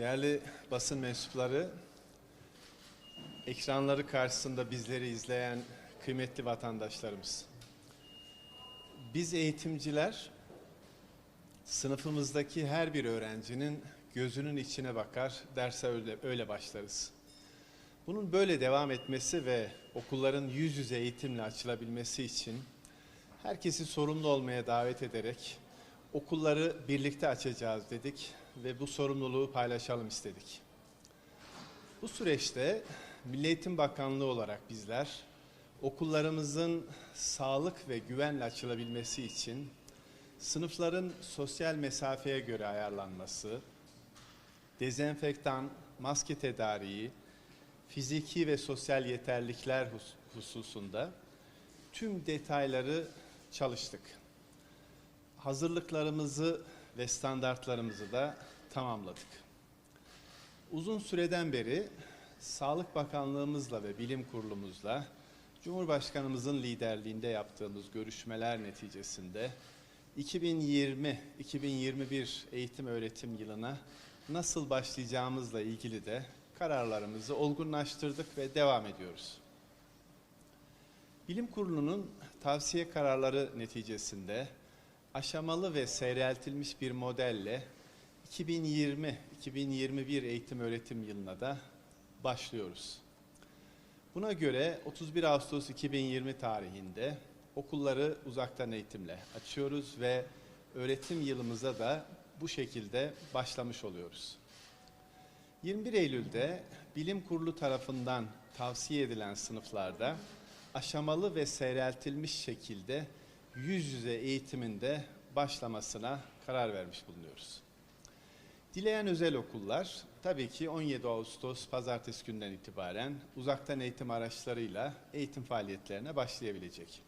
Değerli basın mensupları, ekranları karşısında bizleri izleyen kıymetli vatandaşlarımız. Biz eğitimciler sınıfımızdaki her bir öğrencinin gözünün içine bakar, derse öyle, öyle başlarız. Bunun böyle devam etmesi ve okulların yüz yüze eğitimle açılabilmesi için herkesi sorumlu olmaya davet ederek okulları birlikte açacağız dedik ve bu sorumluluğu paylaşalım istedik. Bu süreçte Milli Eğitim Bakanlığı olarak bizler okullarımızın sağlık ve güvenle açılabilmesi için sınıfların sosyal mesafeye göre ayarlanması, dezenfektan, maske tedariği, fiziki ve sosyal yeterlikler hus- hususunda tüm detayları çalıştık. Hazırlıklarımızı ve standartlarımızı da tamamladık. Uzun süreden beri Sağlık Bakanlığımızla ve Bilim Kurulumuzla Cumhurbaşkanımızın liderliğinde yaptığımız görüşmeler neticesinde 2020-2021 eğitim öğretim yılına nasıl başlayacağımızla ilgili de kararlarımızı olgunlaştırdık ve devam ediyoruz. Bilim Kurulu'nun tavsiye kararları neticesinde aşamalı ve seyreltilmiş bir modelle 2020-2021 eğitim öğretim yılına da başlıyoruz. Buna göre 31 Ağustos 2020 tarihinde okulları uzaktan eğitimle açıyoruz ve öğretim yılımıza da bu şekilde başlamış oluyoruz. 21 Eylül'de Bilim Kurulu tarafından tavsiye edilen sınıflarda aşamalı ve seyreltilmiş şekilde yüz yüze eğitiminde başlamasına karar vermiş bulunuyoruz. Dileyen özel okullar tabii ki 17 Ağustos pazartesi günden itibaren uzaktan eğitim araçlarıyla eğitim faaliyetlerine başlayabilecek.